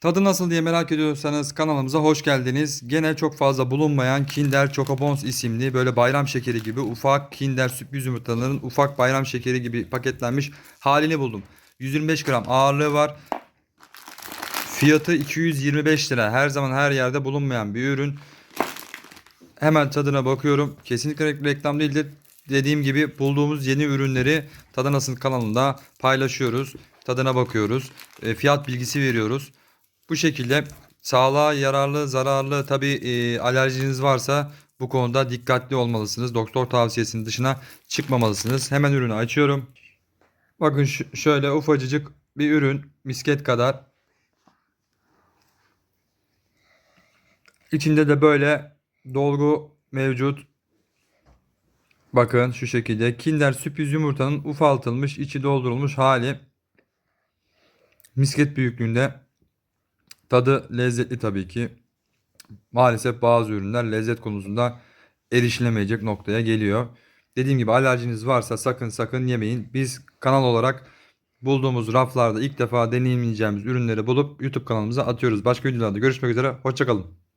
Tadı nasıl diye merak ediyorsanız kanalımıza hoş geldiniz. Gene çok fazla bulunmayan Kinder Chocobons isimli böyle bayram şekeri gibi ufak Kinder sürpriz yumurtaların ufak bayram şekeri gibi paketlenmiş halini buldum. 125 gram ağırlığı var. Fiyatı 225 lira. Her zaman her yerde bulunmayan bir ürün. Hemen tadına bakıyorum. Kesinlikle reklam değil de dediğim gibi bulduğumuz yeni ürünleri Tadı Nasıl kanalında paylaşıyoruz. Tadına bakıyoruz. E, fiyat bilgisi veriyoruz. Bu şekilde sağlığa yararlı, zararlı tabi e, alerjiniz varsa bu konuda dikkatli olmalısınız. Doktor tavsiyesinin dışına çıkmamalısınız. Hemen ürünü açıyorum. Bakın şöyle ufacıcık bir ürün misket kadar. İçinde de böyle dolgu mevcut. Bakın şu şekilde Kinder sürpriz yumurtanın ufaltılmış, içi doldurulmuş hali. Misket büyüklüğünde. Tadı lezzetli tabii ki. Maalesef bazı ürünler lezzet konusunda erişilemeyecek noktaya geliyor. Dediğim gibi alerjiniz varsa sakın sakın yemeyin. Biz kanal olarak bulduğumuz raflarda ilk defa deneyimleyeceğimiz ürünleri bulup YouTube kanalımıza atıyoruz. Başka videolarda görüşmek üzere. Hoşçakalın.